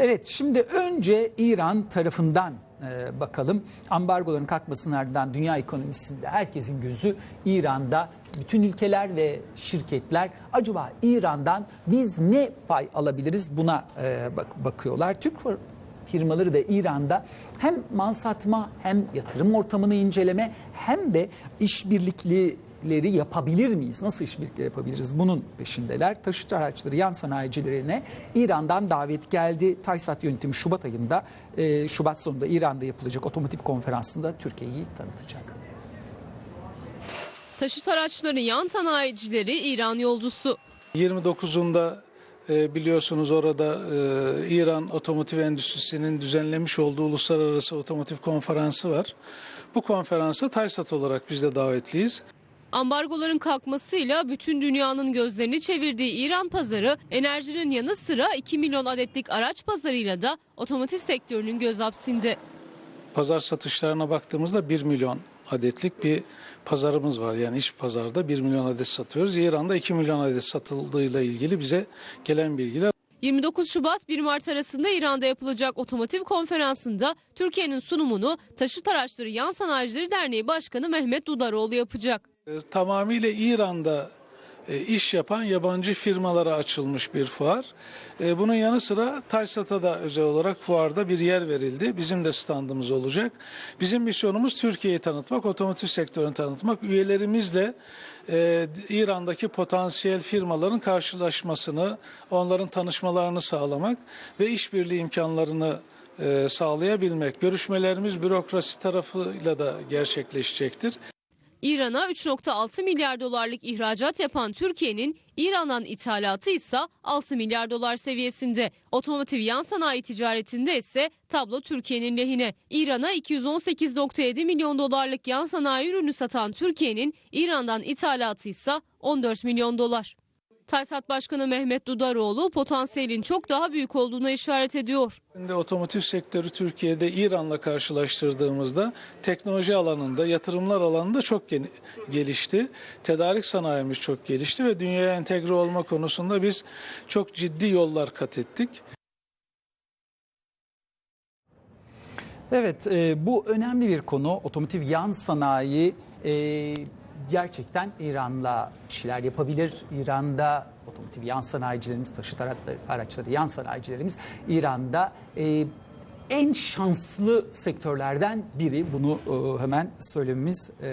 Evet şimdi önce İran tarafından e, bakalım. Ambargoların kalkmasının ardından dünya ekonomisinde herkesin gözü İran'da. Bütün ülkeler ve şirketler acaba İran'dan biz ne pay alabiliriz buna e, bak- bakıyorlar. Türk firmaları da İran'da hem mal satma hem yatırım ortamını inceleme hem de işbirlikleri yapabilir miyiz? Nasıl işbirlikleri yapabiliriz? Bunun peşindeler. Taşıt araçları yan sanayicilerine İran'dan davet geldi. Taysat yönetimi Şubat ayında, e, Şubat sonunda İran'da yapılacak otomotiv konferansında Türkiye'yi tanıtacak. Taşıt araçları yan sanayicileri İran yolcusu. 29'unda e, biliyorsunuz orada e, İran otomotiv endüstrisinin düzenlemiş olduğu uluslararası otomotiv konferansı var. Bu konferansa TAYSAT olarak biz de davetliyiz. Ambargoların kalkmasıyla bütün dünyanın gözlerini çevirdiği İran pazarı enerjinin yanı sıra 2 milyon adetlik araç pazarıyla da otomotiv sektörünün göz hapsinde. Pazar satışlarına baktığımızda 1 milyon adetlik bir pazarımız var. Yani iç pazarda 1 milyon adet satıyoruz. İran'da 2 milyon adet satıldığıyla ilgili bize gelen bilgiler 29 Şubat 1 Mart arasında İran'da yapılacak otomotiv konferansında Türkiye'nin sunumunu Taşıt Araçları Yan Sanayicileri Derneği Başkanı Mehmet Dudaroğlu yapacak. E, tamamıyla İran'da e, iş yapan yabancı firmalara açılmış bir fuar. E, Bunun yanı sıra Taysat'a da özel olarak fuarda bir yer verildi. Bizim de standımız olacak. Bizim misyonumuz Türkiye'yi tanıtmak, otomotiv sektörünü tanıtmak. Üyelerimizle e, İran'daki potansiyel firmaların karşılaşmasını, onların tanışmalarını sağlamak ve işbirliği imkanlarını sağlayabilmek. Görüşmelerimiz bürokrasi tarafıyla da gerçekleşecektir. İran'a 3.6 milyar dolarlık ihracat yapan Türkiye'nin İran'dan ithalatı ise 6 milyar dolar seviyesinde. Otomotiv yan sanayi ticaretinde ise tablo Türkiye'nin lehine. İran'a 218.7 milyon dolarlık yan sanayi ürünü satan Türkiye'nin İran'dan ithalatı ise 14 milyon dolar. Taysat Başkanı Mehmet Dudaroğlu potansiyelin çok daha büyük olduğuna işaret ediyor. Şimdi otomotiv sektörü Türkiye'de İran'la karşılaştırdığımızda teknoloji alanında, yatırımlar alanında çok gelişti. Tedarik sanayimiz çok gelişti ve dünyaya entegre olma konusunda biz çok ciddi yollar kat ettik. Evet e, bu önemli bir konu. Otomotiv yan sanayi e, gerçekten İran'la bir şeyler yapabilir. İran'da otomotiv yan sanayicilerimiz, taşıt araçları, yan sanayicilerimiz İran'da e, en şanslı sektörlerden biri. Bunu e, hemen söylememiz e,